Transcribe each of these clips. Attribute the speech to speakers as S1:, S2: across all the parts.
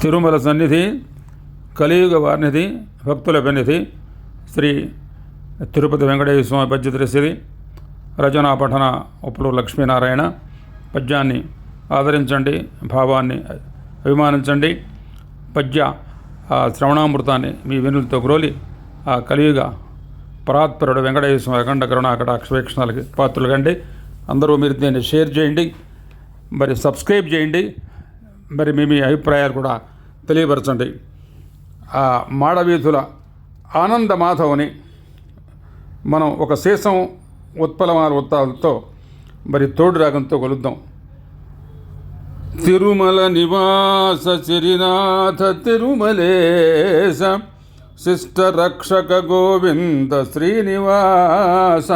S1: తిరుమల సన్నిధి కలియుగ వారినిధి భక్తుల పెన్నిధి శ్రీ తిరుపతి వెంకటేశ్వర స్వామి పద్యదర్శిది రచనా పఠన ఉప్పుడు లక్ష్మీనారాయణ పద్యాన్ని ఆదరించండి భావాన్ని అభిమానించండి పద్య శ్రవణామృతాన్ని మీ వెనులతో గ్రోలి ఆ కలియుగ పరాత్పరుడు వెంకటేశ్వర స్వామి అఖండ కరుణ అక్కడ అక్షవేక్షణాలకి పాత్రలు కండి. అందరూ మీరు దీన్ని షేర్ చేయండి మరి సబ్స్క్రైబ్ చేయండి. మరి మీ మీ అభిప్రాయాలు కూడా తెలియపరచండి. ఆ మాడవీధుల ఆనంద మాధవుని మనం ఒక శేషం ఉత్పలమాల ఉత్తాలతో మరి తోడు రాగంతో కలుద్దాం. తిరుమల నివాస శ్రీనాథ తిరుమలేశ శిష్ట రక్షక గోవింద శ్రీనివాస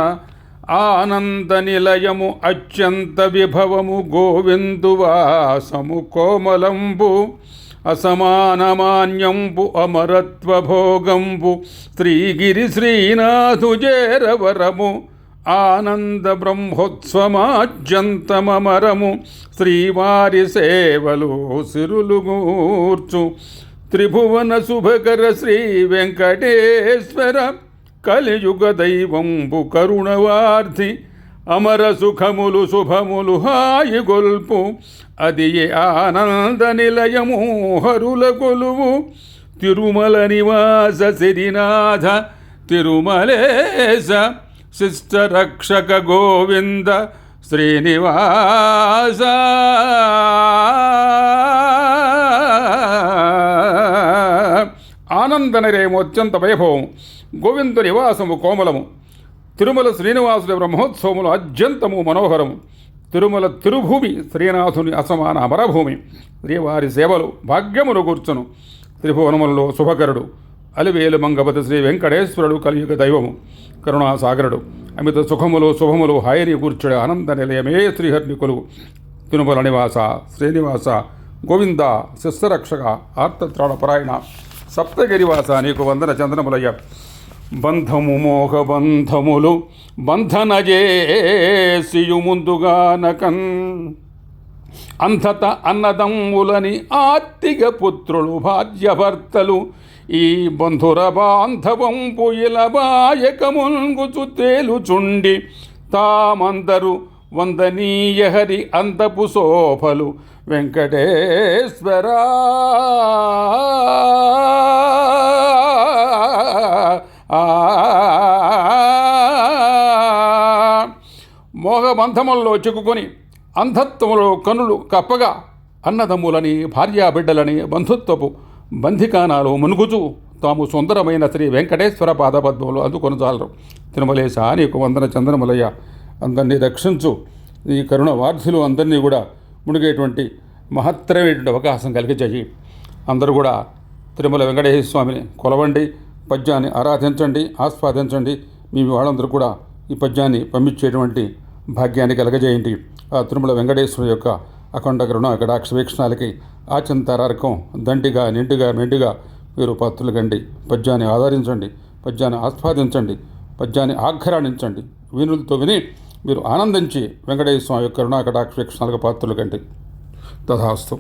S1: ఆనంద నిలయము అత్యంత విభవము గోవిందువాసము కోమలంబు అసమానమాన్యంబు అమరత్వ భోగంబు శ్రీగిరి శ్రీనాథు జేరవరము ఆనంద బ్రహ్మోత్సమాజ్యంతమరము శ్రీవారి సేవలు సిరులు గూర్చు త్రిభువన శుభకర శ్రీ వెంకటేశ్వర కలియుగ దైవంబు కరుణవార్థి అమర సుఖములు శుభములు హాయి గొల్పు. అది ఏ ఆనంద నిలయము హరుల కొలువు. తిరుమల నివాస సిరినాథ తిరుమలేశ శిష్ట రక్షక గోవింద శ్రీనివాస. ఆనందనరేమో అత్యంత వైభవం గోవింద నివాసము కోమలము. తిరుమల శ్రీనివాసుడి బ్రహ్మోత్సవములు అత్యంతము మనోహరము. తిరుమల తిరుభూమి శ్రీనాథుని అసమాన అమరభూమి. శ్రీవారి సేవలు భాగ్యమును కూర్చును. త్రిభువనములలో శుభకరుడు అలివేలు మంగపతి శ్రీ వెంకటేశ్వరుడు కలియుగ దైవము కరుణాసాగరుడు. అమిత సుఖములు శుభములు హాయిని కూర్చుడు ఆనంద నిలయమే శ్రీహరిని కొలువు. తిరుమల నివాస శ్రీనివాస గోవింద శిస్సరక్షక ఆర్తత్రాణపరాయణ సప్తగిరివాస నీకు వందన చంద్రములయ్య బంధము మోహ బంధములు బంధనజేసియు ముందుగానకన్ అంతత అన్నదమ్ములని ఆర్తిగ పుత్రులు భార్యభర్తలు ఈ బంధుర బాంధవంపు ఇలబాయకముంగుచు తేలుచుండి తామందరు వందనీయ హరి అందపు శోభలు వెంకటేశ్వరా. మోహబంధములలో చిక్కుకొని అంధత్వములో కనులు కప్పగా అన్నదమ్ములని భార్యాబిడ్డలని బంధుత్వపు బంధికానాలు మునుగుచూ తాము సుందరమైన శ్రీ వెంకటేశ్వర పాదపద్మములు అందుకొని చాలరు. తిరుమలేశ నీకు వందన చంద్రములయ్య అందరినీ రక్షించు. ఈ కరుణ వార్ధులు అందరినీ కూడా మునిగేటువంటి మహత్తరమైనటువంటి అవకాశం కలిగించేయి అందరూ కూడా తిరుమల వెంకటేశ్వర స్వామిని కొలవండి పద్యాన్ని ఆరాధించండి ఆస్వాదించండి. మీ వాళ్ళందరూ కూడా ఈ పద్యాన్ని పంపించేటువంటి భాగ్యాన్ని కలగజేయండి. ఆ తిరుమల వెంకటేశ్వర యొక్క అఖండ కరుణ కటాక్ష వీక్షణాలకి ఆచంతారకం దండిగా నిండుగా మెండుగా మీరు పాత్రలు గండి పద్యాన్ని ఆదరించండి. పద్యాన్ని ఆస్వాదించండి. పద్యాన్ని ఆఘ్రాణించండి. వీణులతో విని మీరు ఆనందించి వెంకటేశ్వర యొక్క కరుణా కటాక్ష వీక్షణాలకు పాత్రలు కండి. తథాస్తు.